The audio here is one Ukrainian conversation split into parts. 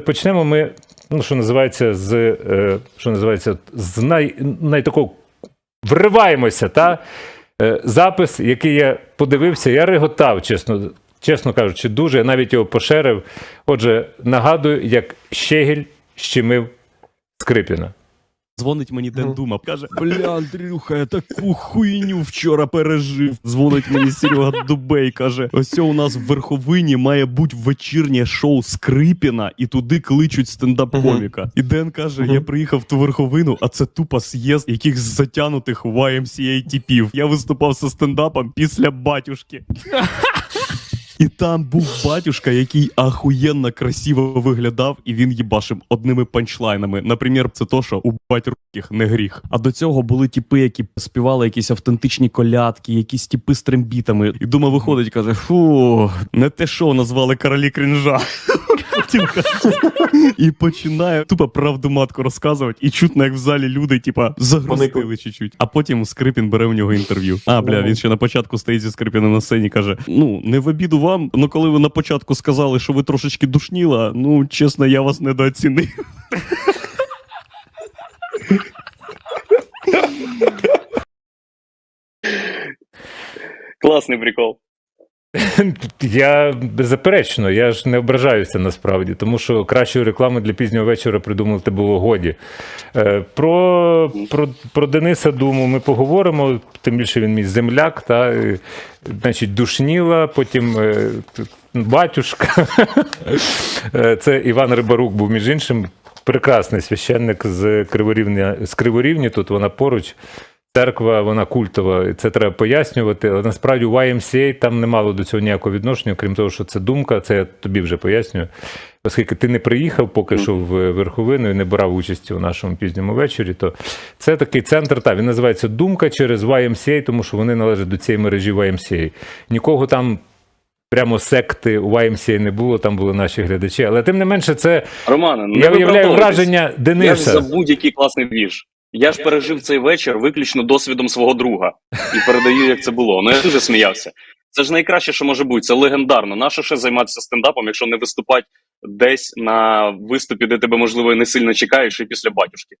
Почнемо ми, ну що називається, з е, що називається, з най, най такого вриваємося, та е, запис, який я подивився, я реготав, чесно, чесно кажучи, дуже. Я навіть його поширив. Отже, нагадую, як Щегель щемив Скрипіна. Дзвонить мені Ден Дума, каже: Бля, Андрюха, я таку хуйню вчора пережив. Дзвонить мені Серега Дубей, каже: ось у нас в верховині має бути вечірнє шоу Скрипіна, і туди кличуть стендап-коміка. І Ден каже: Я приїхав в ту верховину, а це тупо з'їзд яких затянутих YMCA типів. Я виступав зі стендапом після батюшки. І там був батюшка, який ахуєнно красиво виглядав, і він їбашив одними панчлайнами. Наприклад, це то, що у батьків не гріх. А до цього були тіпи, які співали якісь автентичні колядки, якісь тіпи з трембітами. І дума виходить, каже: фу, не те шоу назвали королі крінжа. І починає тупо правду матку розказувати, і чутно, як в залі люди, типа, загрустили чуть-чуть. А потім Скрипін бере у нього інтерв'ю. А, бля, він ще на початку стоїть зі Скрипіном на сцені, каже: Ну, не в обіду вам, але коли ви на початку сказали, що ви трошечки душніла, ну чесно, я вас недооцінив. Класний прикол. Я беззаперечно, я ж не ображаюся насправді, тому що кращої реклами для пізнього вечора придумати було годі. Е, Про, про, про Дениса Думу ми поговоримо, тим більше він мій земляк, та, е, значить, душніла, потім е, батюшка. Це Іван Рибарук був, між іншим, прекрасний священник з Криворівня, з Криворівні, тут вона поруч. Церква, вона культова, і це треба пояснювати. Але насправді у YMCA там не мало до цього ніякого відношення, крім того, що це думка, це я тобі вже пояснюю. Оскільки ти не приїхав поки що в верховину і не брав участі у нашому пізньому вечорі, то це такий центр. Та він називається Думка через YMCA, тому що вони належать до цієї мережі YMCA. Нікого там. Прямо секти у YMCA не було, там були наші глядачі. Але тим не менше, це Романе, я уявляю враження Я ж за будь-який класний вірш. Я ж пережив цей вечір виключно досвідом свого друга і передаю, як це було. Ну я дуже сміявся. Це ж найкраще, що може бути. Це легендарно. Нащо ще займатися стендапом, якщо не виступати десь на виступі, де тебе можливо не сильно чекаєш, і після батюшки.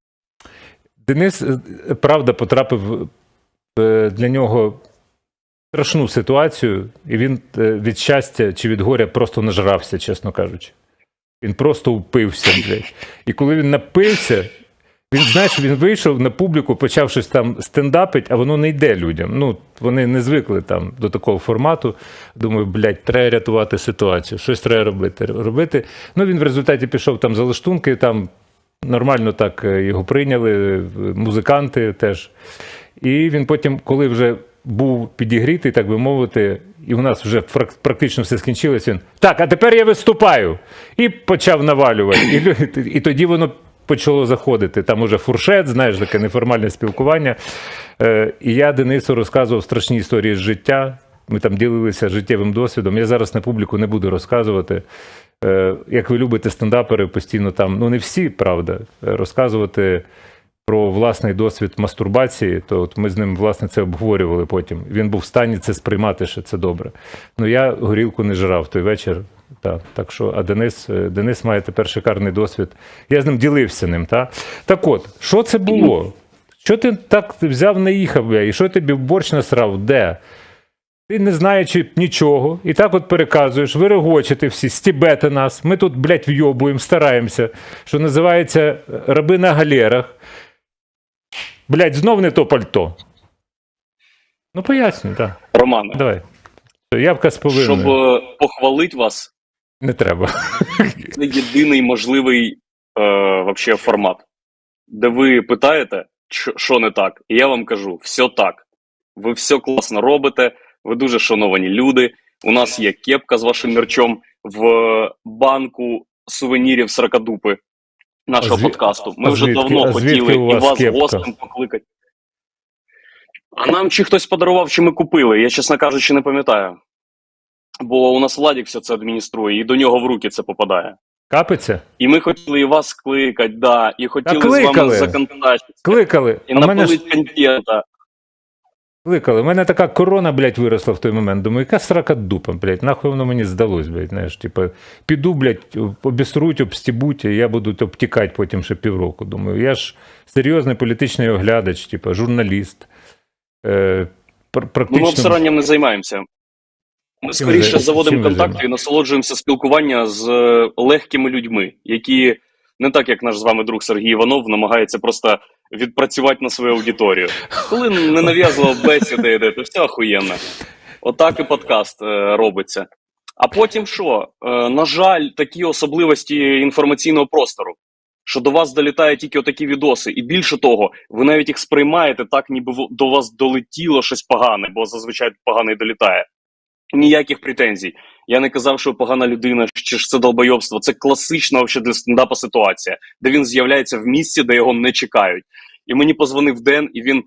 Денис, е, правда, потрапив е, для нього страшну ситуацію, і він е, від щастя чи від горя просто нажрався, чесно кажучи. Він просто впився. Блядь. І коли він напився, він, знаєш, він вийшов на публіку, почав щось там стендапить, а воно не йде людям. Ну, вони не звикли там до такого формату. Думаю, блядь, треба рятувати ситуацію. Щось треба робити. робити. Ну, він в результаті пішов там за лаштунки, там нормально так е, його прийняли, е, музиканти теж. І він потім, коли вже був підігрітий, так би мовити, і у нас вже практично все скінчилось, він так, а тепер я виступаю. І почав навалювати. І, і тоді воно почало заходити. Там уже фуршет, знаєш, таке неформальне спілкування. Е, і я Денису розказував страшні історії з життя. Ми там ділилися життєвим досвідом. Я зараз на публіку не буду розказувати. Е, як ви любите стендапери, постійно там, ну не всі, правда, розказувати про власний досвід мастурбації, то от ми з ним власне це обговорювали потім. Він був в стані це сприймати, що це добре. Ну я горілку не жрав той вечір. Так, так що, а Денис, е, Денис має тепер шикарний досвід. Я з ним ділився ним. Та? Так от, що це було? Що ти так взяв, не їхав, і що тобі борщ насрав? Де? Ти не знаючи нічого, і так от переказуєш, ви регочете всі, стібете нас. Ми тут, блядь, вйобуємо, стараємося, що називається раби на галерах. Блядь, знов не то пальто. Ну, пояснюй, так. Романе, Давай. Явка з повинною. щоб е, похвалити вас, Не треба. це єдиний можливий е, вообще формат, де ви питаєте, що не так, і я вам кажу, все так. Ви все класно робите, ви дуже шановані люди. У нас є кепка з вашим мерчом в банку сувенірів Сракадупи нашого А зві- подкасту. Ми а вже звідки- давно а хотіли у і вас вас кепка? гостем покликати. А нам чи хтось подарував, чи ми купили, я, чесно кажучи, не пам'ятаю. Бо у нас Владік все це адмініструє, і до нього в руки це попадає. Капиться? І ми хотіли і вас кликати, да, і хотіли з вами законтачитися, Кликали. і А в мене контента. Кликали. У мене така корона, блядь, виросла в той момент. Думаю, яка срака дупа, блядь, нахуй воно мені здалось, блядь, знаєш, типу, піду, блядь, обісруть, обстібуть, і я буду обтікати потім ще півроку. Думаю, я ж серйозний політичний оглядач, типу, журналіст. Е, Ну, практично... ми обсиранням не займаємося. Ми скоріше заводимо контакти і насолоджуємося спілкування з е, легкими людьми, які не так, як наш з вами друг Сергій Іванов, намагається просто відпрацювати на свою аудиторію. Коли ненав'язлива бесіда йде, то все охуєнно. Отак і подкаст е, робиться. А потім що? Е, на жаль, такі особливості інформаційного простору, що до вас долітають тільки отакі відоси. І більше того, ви навіть їх сприймаєте так, ніби до вас долетіло щось погане, бо зазвичай погане й долітає. Ніяких претензій. Я не казав, що погана людина чи ж це долбойобство. Це класична взагалі, для стендапа ситуація, де він з'являється в місці, де його не чекають. І мені позвонив Ден, і він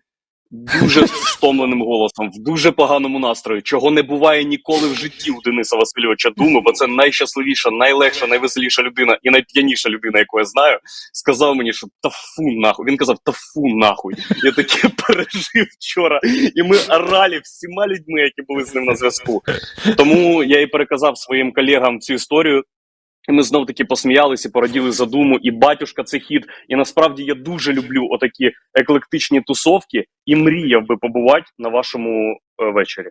дуже стомленим голосом, в дуже поганому настрої, чого не буває ніколи в житті у Дениса Васильовича Думи, бо це найщасливіша, найлегша, найвеселіша людина і найп'яніша людина, яку я знаю. Сказав мені, що та фу нахуй. Він казав, та фу нахуй. Я таке пережив вчора, і ми орали всіма людьми, які були з ним на зв'язку. Тому я і переказав своїм колегам цю історію. І ми знов таки посміялися, пораділи за думу, і батюшка це хід. І насправді я дуже люблю отакі еклектичні тусовки і мріяв би побувати на вашому е, вечорі.